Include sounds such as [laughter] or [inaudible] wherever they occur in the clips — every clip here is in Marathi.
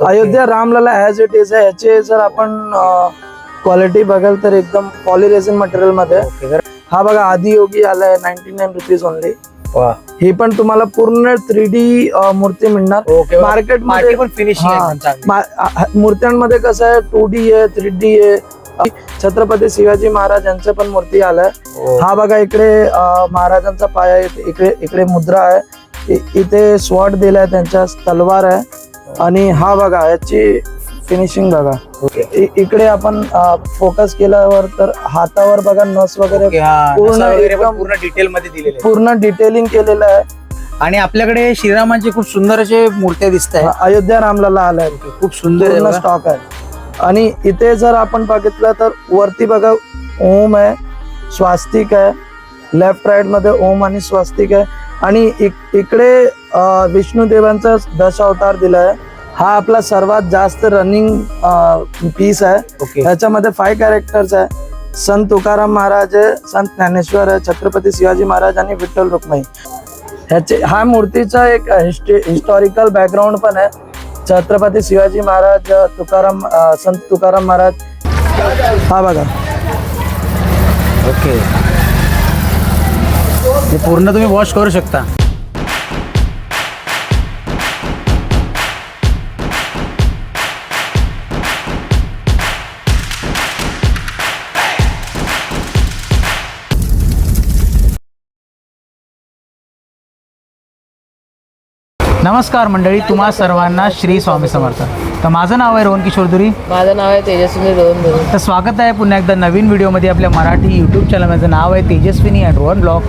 Ayodhya Ramlalla as it is आहे. ह्याचे जर आपण क्वालिटी बघाल तर एकदम पॉलिरेझिन मटेरियलमध्ये. हा बघा आधी योगी आलाय नाईन्टी नाईन रुपीज ओनली. ही पण तुम्हाला पूर्ण थ्री डी मूर्ती मिळणार. ओके मार्केट मार्केटमध्ये पण फिनिशिंग हा. मूर्त्यांमध्ये कसं आहे टू डी आहे थ्री डी आहे. छत्रपती शिवाजी महाराज यांच्या पण मूर्ती आल्या. ओ, हा बघा इकडे महाराजांचा पाय आहे इकडे इकडे मुद्रा आहे. इथे स्वॉट दिलाय त्यांच्या तलवार आहे. आणि हा बघा याची फिनिशिंग बघा. इकडे आपण फोकस केल्यावर तर हातावर बघा नस वगैरे. पूर्ण डिटेल मध्ये दिलेले. आहे. पूर्ण डिटेलिंग केलेलं आहे. आणि आपल्याकडे श्रीरामांचे खूप सुंदर असे मूर्त्या दिसत आहेत अयोध्या रामलाला आलाय खूप सुंदर आहे. स्टॉक आहे. आणि इथे जर आपण बघितलं तर वरती बघा ओम आहे स्वास्तिक आहे. लेफ्ट राईटमध्ये ओम आणि स्वास्तिक आहे. आणि इक- इकडे विष्णू देवांचा दश अवतार दिलाय. हा आपला सर्वात जास्त रनिंग पीस आहे. ओके ह्याच्यामध्ये फाय कॅरेक्टर्स आहे. संत तुकाराम महाराज आहे संत ज्ञानेश्वर आहे छत्रपती शिवाजी महाराज आणि विठ्ठल रुक्माई ह्याचे हा मूर्तीचा एक हिस्टॉरिकल बॅकग्राऊंड पण आहे. छत्रपती शिवाजी महाराज तुकाराम संत तुकाराम महाराज. हा बघा. ओके हे पूर्ण तुम्ही वॉश करू शकता. नमस्कार मंडळी तुम्हा सर्वांना श्री स्वामी समर्थ. तर माझं नाव आहे रोहन किशोर दुरी. माझं नाव आहे तेजस्विनी रोहन बोलून तर स्वागत आहे पुन्हा एकदा नवीन व्हिडिओमध्ये आपल्या मराठी यूट्यूब चॅनल माझं नाव आहे तेजस्विनी अँड रोहन ब्लॉग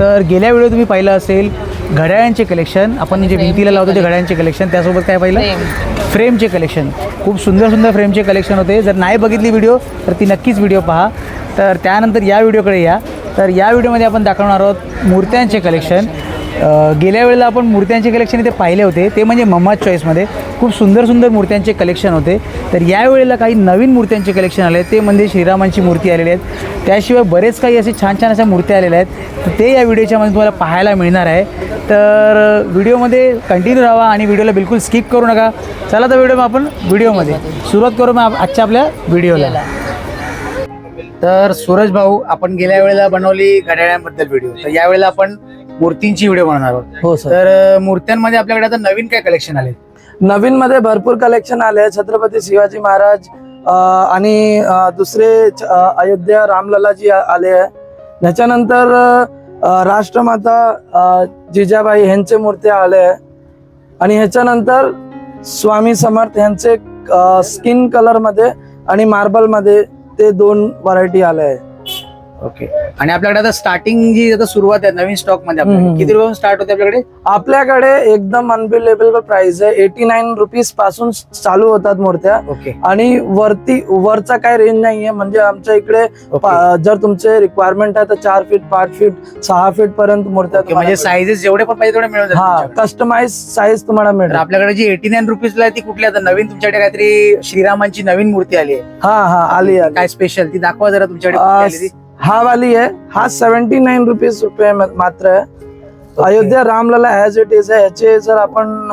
तर गेल्या व्हिडिओ तुम्ही पाहिलं असेल घड्याळांचे कलेक्शन आपण जे भिंतीला लावतो ते घड्याळांचे कलेक्शन त्यासोबत काय पाहिलं? फ्रेमचे कलेक्शन खूप सुंदर सुंदर फ्रेमचे कलेक्शन होते. जर नाही बघितली व्हिडिओ तर ती नक्कीच व्हिडिओ पहा. तर त्यानंतर या व्हिडिओकडे या. तर या व्हिडिओमध्ये आपण दाखवणार आहोत मूर्त्यांचे कलेक्शन गेल्या वेळेला आपण मूर्त्यांचे कलेक्शन इथे पाहिले होते. ते म्हणजे मम्माज चॉईसमध्ये खूप सुंदर सुंदर मूर्त्यांचे कलेक्शन होते. तर यावेळेला काही नवीन मूर्त्यांचे कलेक्शन आले ते म्हणजे श्रीरामांची मूर्ती आलेली आहेत. त्याशिवाय बरेच काही असे छान छान अशा मूर्त्या आलेल्या आहेत. तर ते या व्हिडिओच्यामध्ये तुम्हाला पाहायला मिळणार आहे. तर व्हिडिओमध्ये कंटिन्यू राहा आणि व्हिडिओला बिलकुल स्किप करू नका. चला तर व्हिडिओ आपण व्हिडिओमध्ये सुरुवात करू मग आजच्या आपल्या व्हिडिओला तर सूरज भाऊ आपण गेल्या वेळेला बनवली घड्याळ्यांबद्दल व्हिडिओ तर यावेळेला आपण मूर्तींची व्हिडिओ बनवणार आहोत हो सर. तर मूर्त्यांमध्ये आपल्याकडे आता नवीन काय कलेक्शन आले नवीन मध्ये भरपूर कलेक्शन आले आहे छत्रपती शिवाजी महाराज अं, आणि अं, दुसरे छ- अं, अयोध्या रामललाजी आ- आले आहे. त्याच्यानंतर अं, राष्ट्रमाता अं, जिजाबाई ह्यांचे मूर्त्या आले आहे. आणि ह्याच्यानंतर स्वामी समर्थ ह्यांचे स्किन कलरमध्ये आणि मार्बलमध्ये ते दोन व्हरायटी आले आहे. ओके आणि आपल्याकडे आता स्टार्टिंग जी आता सुरुवात आहे नवीन स्टॉकमध्ये आपल्याकडे. किती रुपये स्टार्ट होते आपल्याकडे? आपल्याकडे एकदम अनबिलेबल प्राइस आहे. एटी नाईन रुपीजपासून चालू होतात मूर्त्या. ओके आणि वरती वरचा काय रेंज नाहीये. म्हणजे आमच्या इकडे जर तुमचे रिक्वायरमेंट आहे तर चार फीट पाच फीट सहा फीट पर्यंत मूर्त्या म्हणजे साईजेस जेवढे पण पाहिजे तेवढे मिळून जातील हा. कस्टमाइज साईज तुम्हाला मिळेल. आपल्याकडे जी एटी नाईन रुपीजला आहे ती कुठली आता नवीन तुमच्याकडे काहीतरी श्रीरामांची नवीन मूर्ती आली आहे. हा हा आली काय स्पेशल ती दाखवा जरा तुमच्याकडे. हा वाली आहे हा सेव्हन्टी नाईन रुपीज रुपये मात्र आहे Ayodhya Ramlalla as it is आहे ह्याचे जर आपण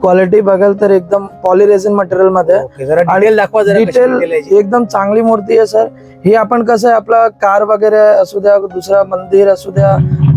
क्वालिटी बघाल तर एकदम पॉलिरेझिन मटेरियलमध्ये आणि डिटेल दाखवा डिटेल याची. एकदम चांगली मूर्ती आहे सर। ही आपण कसं आहे आपला कार वगैरे असू द्या दुसरा मंदिर असू द्या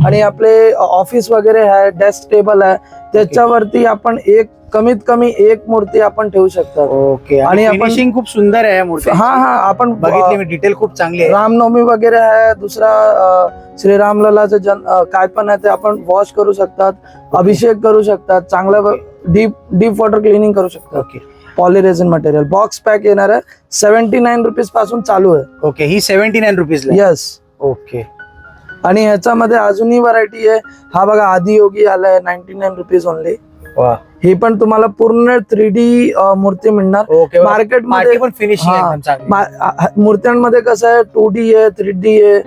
आणि आपले ऑफिस वगैरे आहे डेस्क टेबल आहे त्याच्यावरती आपण एक कमीत कमी एक मूर्ती आपण ठेवू शकतो ओके आणि फिनिशिंग खूप सुंदर आहे मूर्ती. हा हा आपण बघितली मी डिटेल खूप चांगली आहे. रामनवमी वगैरे आहे दुसरा अं, श्रीरामललाचं जन अं, काय पण आहे ते आपण वॉश करू शकतात अभिषेक करू शकतात चांगलं डीप डीप वॉटर क्लिनिंग करू शकतात. Okay. Polyresin material box pack येणार आहे सेव्हन्टी नाईन रुपीजपासून चालू आहे. ओके ही सेव्हन्टी नाईन रुपीजला येस ओके. आणि ह्याच्यामध्ये अजूनही व्हरायटी आहे. हा बघा आधी योगी आलाय नाईन्टी नाईन रुपीज ओनली वा. ही पण तुम्हाला पूर्ण थ्री डी मूर्ती मिळणार. ओके मार्केट मार्केटमध्ये पण फिनिशिंग मूर्त्यांमध्ये कसं आहे टू डी आहे थ्री डी आहे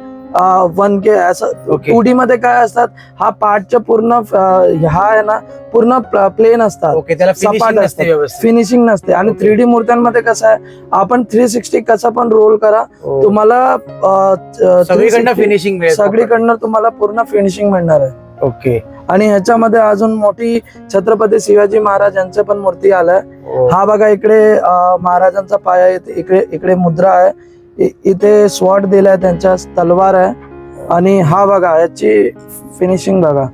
वन के असं टू डी मध्ये काय असतात हा पार्टच्या पूर्ण हा आहे ना पूर्ण प्लेन असतात. सपाट फिनिशिंग नसते असतात. व्यवस्थित. फिनिशिंग नसते. आणि. थ्री डी मूर्त्यांमध्ये कसं आहे आपण थ्री सिक्स्टी कसं पण रोल करा ओ. तुम्हाला सगळीकडनं 360 फिनिशिंग सगळीकडनं तुम्हाला पूर्ण फिनिशिंग मिळणार आहे. ओके आणि ह्याच्यामध्ये अजून मोठी छत्रपती शिवाजी महाराज यांचे पण मूर्ती आलाय हो. हा बघा इकडे महाराजांचा पाय आहे इकडे इकडे मुद्रा आहे इथे स्वॉट दिलाय त्यांच्या तलवार आहे आणि हा बघा याची फिनिशिंग बघा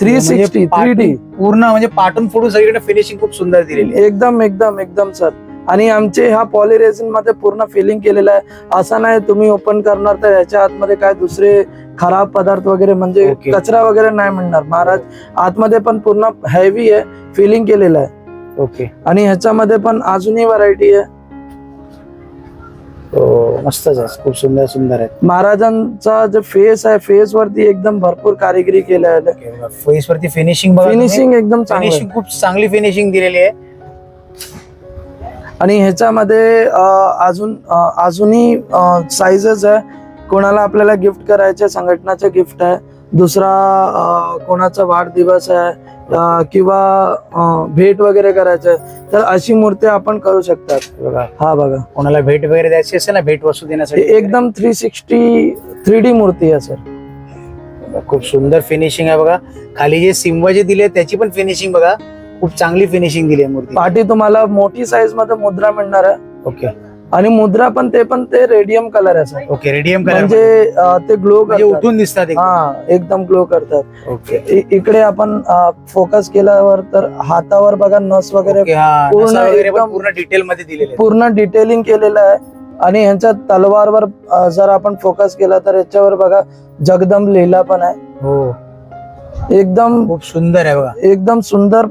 360, म्हणजे 3D. पाटून- पूर्ण म्हणजे पाटून फोडून सगळीकडे फिनिशिंग खूप सुंदर दिलेली. एकदम एकदम एकदम सर आणि आमचे ह्या पॉलिरेझिनमध्ये पूर्ण फिलिंग केलेलं आहे. असं नाही तुम्ही ओपन करणार तर याच्या आतमध्ये काय दुसरे खराब पदार्थ वगैरे म्हणजे Okay. कचरा वगैरे नाही मिळणार. महाराज आतमध्ये पण पूर्ण हेवी आहे फिलिंग केलेलं आहे. ओके. आणि ह्याच्यामध्ये पण अजूनही व्हरायटी आहे. हो मस्तच आहे खूप सुंदर सुंदर आहे. महाराजांचा जो फेस आहे फेस वरती एकदम भरपूर कारिगिरी केल्या आहे फेस वरती फिनिशिंग फिनिशिंग एकदम. फिनिशिंग खूप चांगली फिनिशिंग दिलेली आहे. आणि ह्याच्यामध्ये अजून अजूनही साईजेस आहे. कोणाला आपल्याला गिफ्ट करायचे संघटनाचे गिफ्ट आहे. दुसरा कोणाचा वाढदिवस आहे किंवा भेट वगैरे करायचं आहे. तर अशी मूर्ती आपण करू शकतात. बघा. हा बघा. कोणाला भेट वगैरे द्यायची असेल ना भेट वस्तू देण्यासाठी. एकदम थ्री सिक्स्टी थ्री डी मूर्ती आहे सर. खूप सुंदर फिनिशिंग आहे बघा. खाली जे सिंब जे दिले त्याची पण फिनिशिंग बघा. खूप चांगली फिनिशिंग दिली आहे मूर्ती. पाठी तुम्हाला मोठी साईजमध्ये मुद्रा मिळणार आहे. ओके आणि मुद्रा पण ते पण ते रेडियम कलर आहे सर ओके रेडियम कलर म्हणजे अं, ते ग्लो म्हणजे करतात. उठून दिसतात एकदम. हा एकदम ग्लो करतात. ओके इ- इकडे आपण फोकस केल्यावर तर हातावर बघा नस वगैरे ओके, हा पूर्ण नसा वगैरे पण एकदम- पूर्ण डिटेल मध्ये दिलेले आहेत. पूर्ण डिटेलिंग केलेलं आहे. आणि ह्यांच्या तलवारवर अ, जर आपण फोकस केला तर याच्यावर बघा जगदम लिहिला पण आहे. हो. एकदम खूप सुंदर आहे बघा. एकदम सुंदर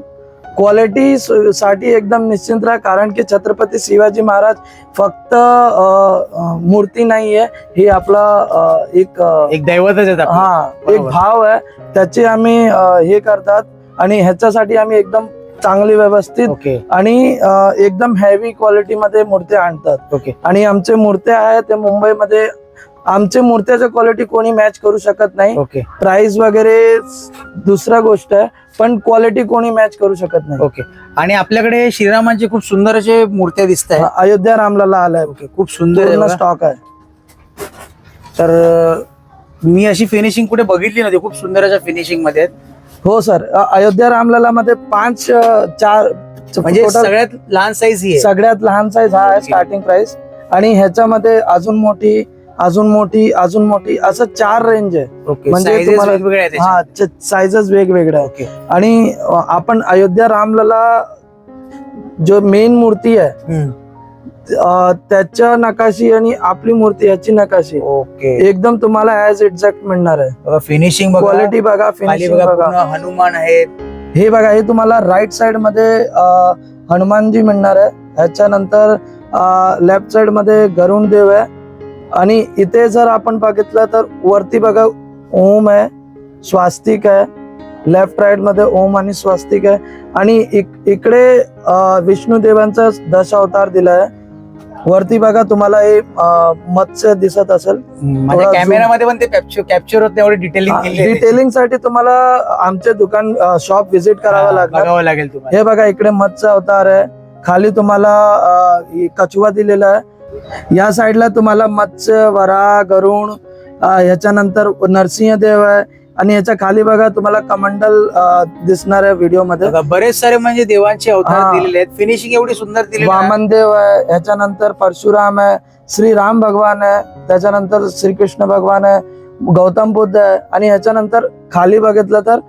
क्वालिटी साठी एकदम निश्चिंत राहा कारण की छत्रपती शिवाजी महाराज फक्त मूर्ती नाहीये ही आपला एक एक दैवतच. हा एक. भाव आहे त्याचे आम्ही हे करतात आणि ह्याच्यासाठी आम्ही एकदम चांगली व्यवस्थित आणि एकदम हेवी क्वालिटी मध्ये मूर्त्या आणतात ओके आणि आमचे मूर्त्या आहेत ते मुंबईमध्ये आमचे मूर्त्याच्या क्वालिटी कोणी मॅच करू शकत नाही. ओके प्राइस वगैरे दुसरा गोष्ट आहे पण क्वालिटी कोणी मॅच करू शकत नाही. ओके आणि आपल्याकडे श्रीरामांचे खूप सुंदर असे मूर्त्या दिसत आहेत अयोध्या रामलाला आलाय. ओके खूप सुंदर आहे. स्टॉक आहे. तर मी अशी फिनिशिंग कुठे बघितली नव्हती. खूप सुंदर अशा फिनिशिंगमध्ये. हो सर अयोध्या रामलाला मध्ये पाच चार म्हणजे सगळ्यात लहान साईज ही आहे. सगळ्यात लहान साईज हा आहे. स्टार्टिंग प्राइस आणि ह्याच्यामध्ये अजून मोठी अजून मोठी अजून मोठी असं चार रेंज आहे. म्हणजे तुम्हाला- हा वेगवेगळ्या ओके आणि आपण अयोध्या रामलला जो मेन मूर्ती आहे त्याच्या नकाशी आणि आपली मूर्ती याची नकाशी ओके एकदम तुम्हाला ऍज एक्झॅक्ट मिळणार आहे. फिनिशिंग क्वालिटी बघा. फिनिशिंग बघा हनुमान आहेत. हे बघा हे तुम्हाला राईट साइडमध्ये हनुमानजी मिळणार आहे. ह्याच्यानंतर लेफ्ट साइडमध्ये गरुण देव आहे. आणि इथे जर आपण बघितलं तर वरती बघा ओम आहे स्वास्तिक आहे. लेफ्ट राईटमध्ये ओम आणि स्वास्तिक आहे. आणि इक- इकडे विष्णू देवांचा दश अवतार दिलाय. वरती बघा तुम्हाला हे मत्स्य दिसत असेल. कॅमेरामध्ये पण ते कॅप्चर कॅप्चर होत एवढे डिटेलिंग डिटेलिंगसाठी तुम्हाला आमचे दुकान शॉप व्हिजिट करावं लागणार. लागेल हे बघा इकडे मत्स्य अवतार आहे. खाली तुम्हाला कछुआ दिलेला आहे. या साईडला तुम्हाला मत्स्य वरा गरुण ह्याच्यानंतर नरसिंह देव आहे आणि ह्याच्या खाली बघा तुम्हाला कमंडल दिसणार आहे व्हिडिओमध्ये बरेच सारे म्हणजे देवांचे अवतार. दिलेले आहेत फिनिशिंग एवढी सुंदर दिलेली आहे. वामन देव आहे ह्याच्यानंतर परशुराम आहे श्री राम भगवान आहे त्याच्यानंतर श्रीकृष्ण भगवान आहे गौतम बुद्ध आहे आणि ह्याच्यानंतर खाली बघितलं तर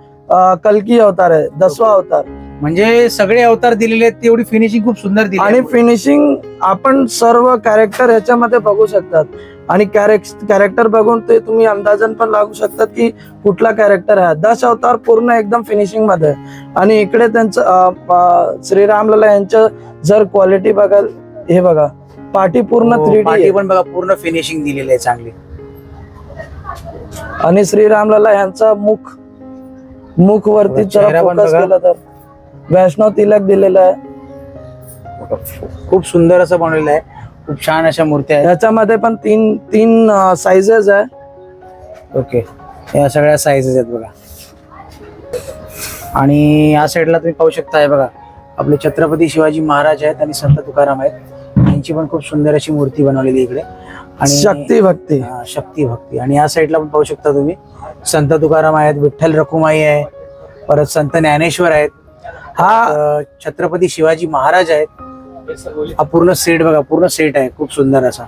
कल्की अवतार आहे दसवा अवतार म्हणजे सगळे अवतार दिलेले आहेत तेवढी फिनिशिंग खूप सुंदर दिली आणि. फिनिशिंग आपण सर्व कॅरेक्टर ह्याच्यामध्ये बघू शकतात आणि कॅरेक्टर बघून ते तुम्ही अंदाजन पण लागू शकतात की कुठला कॅरेक्टर आहे दश अवतार पूर्ण एकदम फिनिशिंगमध्ये. आणि इकडे त्यांचं श्रीरामलाला यांचं जर क्वालिटी बघाल हे बघा पाठी पूर्ण हो, थ्री पाठी डी पण बघा पूर्ण फिनिशिंग दिलेली आहे चांगली आणि श्रीरामलाला यांचा मुख मुख वरती बघा, चेहरा पण फोकस बघा. केला तर वैष्णव तिलक दिलेला आहे. खूप सुंदर असं बनवलेलं आहे. खूप छान अशा मूर्त्या आहेत. याच्यामध्ये पण तीन तीन साइजेस आहे. ओके. या सगळ्या साईजेस आहेत बघा. आणि या साईडला तुम्ही पाहू शकता हे बघा. आपले छत्रपती शिवाजी महाराज आहेत आणि संत तुकाराम आहेत. यांची पण खूप सुंदर अशी मूर्ती बनवलेली इकडे. आणि शक्ती भक्ती. हा, शक्ती भक्ती. आणि या साईडला पण पाहू शकता तुम्ही. संत तुकाराम आहेत विठ्ठल रखुमाई आहे. परत संत ज्ञानेश्वर आहेत. हा. छत्रपती शिवाजी महाराज आहेत. हा पूर्ण सेट बघा पूर्ण सेट आहे खूप सुंदर असा.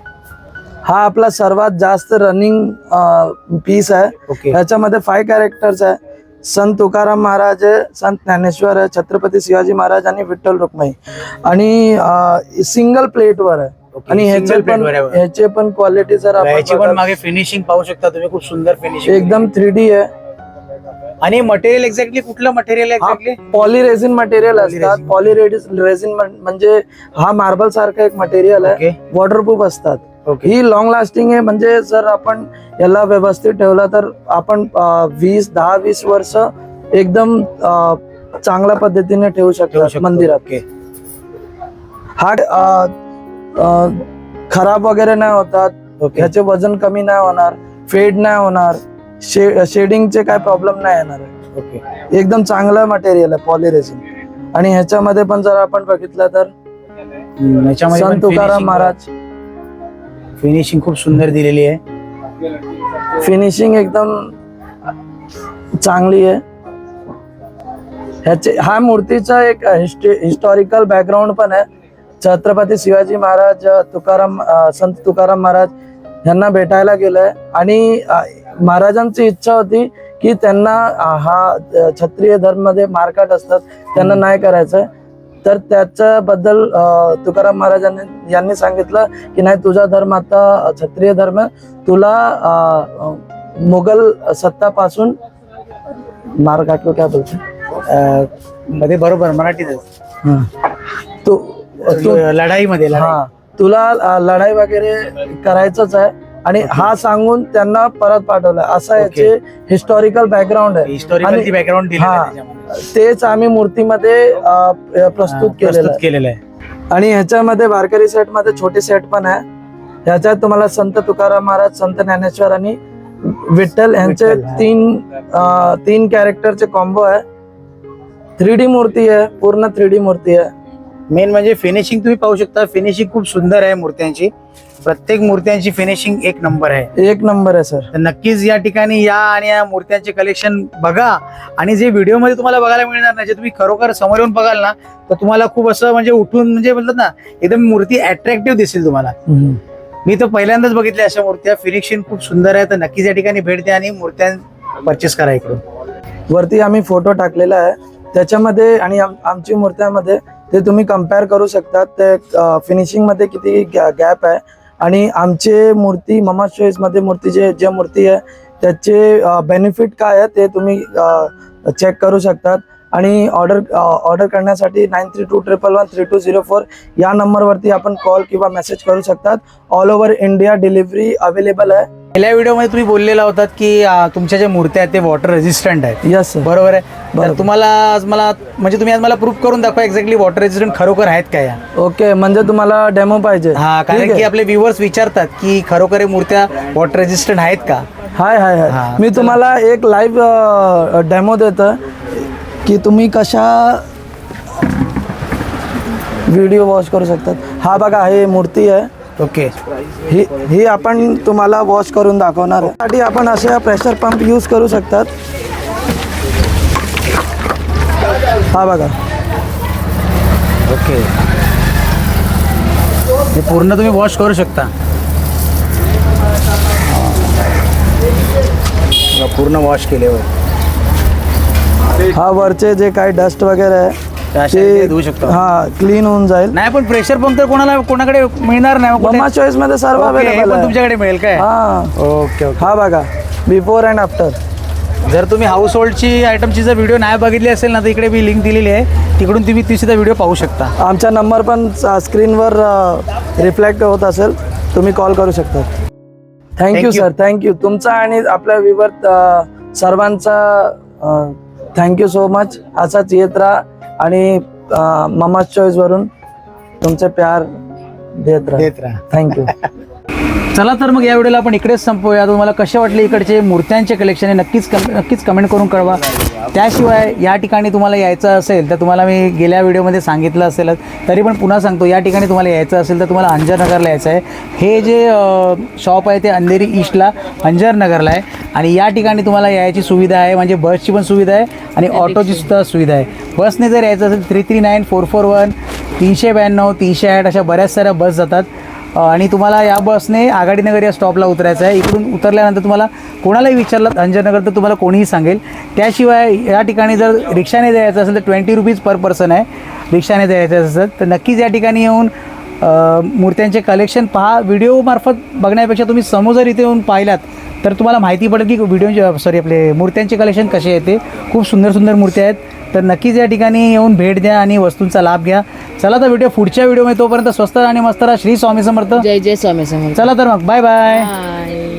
हा आपला सर्वात जास्त रनिंग पीस आहे. ओके ह्याच्यामध्ये फाय कॅरेक्टर्स आहे. संत तुकाराम महाराज आहे संत ज्ञानेश्वर आहे छत्रपती शिवाजी महाराज आणि विठ्ठल रुक्माई आणि सिंगल प्लेटवर आहे. आणि ह्याचे पण. ह्याचे पण क्वालिटी जर आपण फिनिशिंग पाहू शकता तुम्ही खूप सुंदर फिनिशिंग एकदम थ्री डी आहे. आणि मटेरियल एक्झॅक्टली कुठलं material exactly poly resin material असतात. पॉली रेझिन म्हणजे हा मार्बल सारखा एक मटेरियल आहे. वॉटरप्रूफ असतात. ही लॉंग लास्टिंग आहे. म्हणजे जर आपण याला व्यवस्थित ठेवलं तर आपण वीस दहा वीस वर्ष एकदम चांगल्या पद्धतीने ठेवू शकतो. मंदिरात. हा खराब वगैरे नाही होतात. ह्याचे वजन कमी नाही होणार. फेड नाही होणार. शे शेडिंगचे काय प्रॉब्लेम नाही येणार आहे. ओके एकदम चांगलं मटेरियल आहे पॉलिरेसिन आणि ह्याच्यामध्ये पण जर आपण बघितलं तर संत तुकाराम महाराज. फिनिशिंग खूप सुंदर दिलेली आहे. फिनिशिंग एकदम चांगली आहे. ह्याचे हा मूर्तीचा एक हिस्टॉरिकल बॅकग्राऊंड पण आहे. छत्रपती शिवाजी महाराज तुकाराम संत तुकाराम महाराज यांना भेटायला गेलंय. आणि महाराजांची इच्छा होती की त्यांना हा क्षत्रिय धर्ममध्ये मारकाट असतात त्यांना नाही करायचंय तर त्याच्याबद्दल तुकाराम महाराजांनी यांनी सांगितलं की नाही तुझा धर्म आता क्षत्रिय धर्म आहे. तुला मुघल सत्तापासून मारकाट को क्या बोलते मध्ये बरोबर मराठीत आहे. तू लढाईमध्ये लढाई. हा तुला लढाई वगैरे करायचंच आहे आणि हा सांगून त्यांना परत पाठवलं. असं. याचे हिस्टॉरिकल बॅकग्राऊंड आहे. हिस्टॉरिकल आणि- बॅकग्राऊंड हा. तेच आम्ही मूर्तीमध्ये प्रस्तुत केलेलं आहे. केलेलं आहे. आणि ह्याच्यामध्ये वारकरी सेटमध्ये छोटे सेट पण आहे. ह्याच्यात तुम्हाला संत तुकाराम महाराज संत ज्ञानेश्वर आणि विठ्ठल यांचे. तीन तीन कॅरेक्टरचे कॉम्बो आहे. थ्री डी मूर्ती आहे पूर्ण थ्री डी मूर्ती आहे. मेन म्हणजे फिनिशिंग तुम्ही पाहू शकता. फिनिशिंग खूप सुंदर आहे मूर्त्यांची. प्रत्येक मूर्त्यांची फिनिशिंग एक नंबर आहे. एक नंबर आहे सर तर नक्कीच या ठिकाणी या आणि या मूर्त्यांचे कलेक्शन बघा. आणि जे व्हिडिओमध्ये तुम्हाला बघायला मिळणार ना जे तुम्ही खरोखर समोर येऊन बघाल ना तर तुम्हाला खूप असं म्हणजे उठून म्हणजे बोलतात ना एकदम मूर्ती अट्रॅक्टिव्ह दिसेल तुम्हाला. मी तर पहिल्यांदाच बघितल्या अशा मूर्त्या. फिनिशिंग खूप सुंदर आहे. तर नक्कीच या ठिकाणी भेट द्या आणि मूर्त्या परचेस करा इकडून. वरती आम्ही फोटो टाकलेला आहे. त्याच्यामध्ये आणि आम- आमची मूर्त्यामध्ये ते तुम्ही कंपेअर करू शकतात ते फिनिशिंगमध्ये किती गॅप आहे. आणि आमचे मूर्ती ममा चॉईसमध्ये मूर्ती जे जे मूर्ती आहे त्याचे बेनिफिट काय आहे ते तुम्ही चेक करू शकतात. आणि ऑर्डर ऑर्डर करण्यासाठी nine three two triple one three two zero four या नंबरवरती आपण कॉल किंवा मेसेज करू शकतात. All over India delivery available आहे. पहिल्या व्हिडिओमध्ये तुम्ही बोललेला होतात की तुमच्या ज्या मूर्त्या आहेत ते वॉटर रेजिस्टंट आहेत. यस सर बरोबर आहे? तर बरोबर. तुम्हाला आज मला म्हणजे तुम्ही आज मला प्रूफ करून दाखवा एक्झॅक्टली वॉटर रेजिस्टंट खरोखर आहेत का या? ओके म्हणजे तुम्हाला डेमो पाहिजे. हा ठीक कारण आहे. की आपले व्ह्युअर्स विचारतात की खरोखर हे मूर्त्या वॉटर रेजिस्टंट आहेत का? हाय हाय हा, हाय मी तुम्हाला एक लाईव्ह डेमो देतो की तुम्ही कशा व्हिडिओ वॉच करू शकतात. हा बघा हे मूर्ती आहे. ओके. ही ही आपण तुम्हाला वॉश करून दाखवणार त्यासाठी आपण असे प्रेशर पंप यूज करू शकतात. हा बघा. ओके. हे पूर्ण तुम्ही वॉश करू शकता. पूर्ण वॉश केल्यावर हा वरचे जे काही डस्ट वगैरे आहे ते अशा रीतीने धुवू शकतो. हा क्लीन होऊन जाईल. नाही पण प्रेशर पंप तर कोणाला कोणाकडे मिळणार नाही मग कुठे- मम्मा चॉईसमध्ये सर्व हे पण तुमच्याकडे मिळेल काय? हा. ओके ओके हा बघा बिफोर अँड आफ्टर जर तुम्ही हाऊस होल्डची आयटमची जर व्हिडिओ नाही बघितली असेल ना तर इकडे मी लिंक दिलेली आहे. तिकडून तुम्ही ती सुद्धा व्हिडिओ पाहू शकता. आमचा नंबर पण स्क्रीनवर रिफ्लेक्ट होत असेल तुम्ही कॉल करू शकता. Thank thank you you. Sir thank you तुमचा आणि आपल्या विवर सर्वांचा थँक्यू सो मच असाच येत राहा. आणि ममाज चॉईस वरून तुमचे प्यार देत राहा. देत राहा. थँक्यू [laughs] चला तर मग या व्हिडिओला आपण इकडेच संपवूया तुम्हाला कसे वाटले इकडचे मूर्त्यांचे कलेक्शन हे नक्कीच कम नक्कीच कमेंट करून कळवा. त्याशिवाय या ठिकाणी तुम्हाला यायचं असेल तर तुम्हाला मी गेल्या व्हिडिओमध्ये सांगितलं असेलच तरी पण पुन्हा सांगतो या ठिकाणी तुम्हाला यायचं असेल तर तुम्हाला अंजरनगरला यायचं आहे. हे जे शॉप आहे ते अंधेरी ईस्टला अंजरनगरला आहे. आणि या ठिकाणी तुम्हाला यायची सुविधा आहे म्हणजे बसची पण सुविधा आहे आणि ऑटोची सुद्धा सुविधा आहे. बसने जर यायचं असेल three three nine four four one तीनशे ब्याण्णव तीनशे आठ अशा बऱ्याच साऱ्या बस जातात. आणि तुम्हाला या बसने आघाडीनगर या स्टॉपला उतरायचं आहे. इकडून उतरल्यानंतर तुम्हाला कोणालाही विचारलं अंजनगर तर तुम्हाला कोणीही सांगेल. त्याशिवाय या ठिकाणी जर रिक्षाने जायचं असेल तर ट्वेंटी रुपीज पर पर्सन आहे. रिक्षाने जायचं असेल तर नक्कीच या ठिकाणी येऊन मूर्त्यांचे कलेक्शन पहा. व्हिडिओमार्फत बघण्यापेक्षा तुम्ही समोर जर इथे येऊन पाहिलात तर तुम्हाला माहिती पडेल की व्हिडिओ सॉरी आपले मूर्त्यांचे कलेक्शन कसे आहे ते. खूप सुंदर सुंदर मूर्त्या आहेत. तर नक्कीच या ठिकाणी येऊन भेट द्या आणि वस्तूंचा लाभ घ्या. चला तर व्हिडिओ पुढच्या व्हिडिओमध्ये तोपर्यंत स्वस्त आणि मस्त राहा. श्री स्वामी समर्थ. जय जय स्वामी समर्थ. चला तर मग. Bye bye bye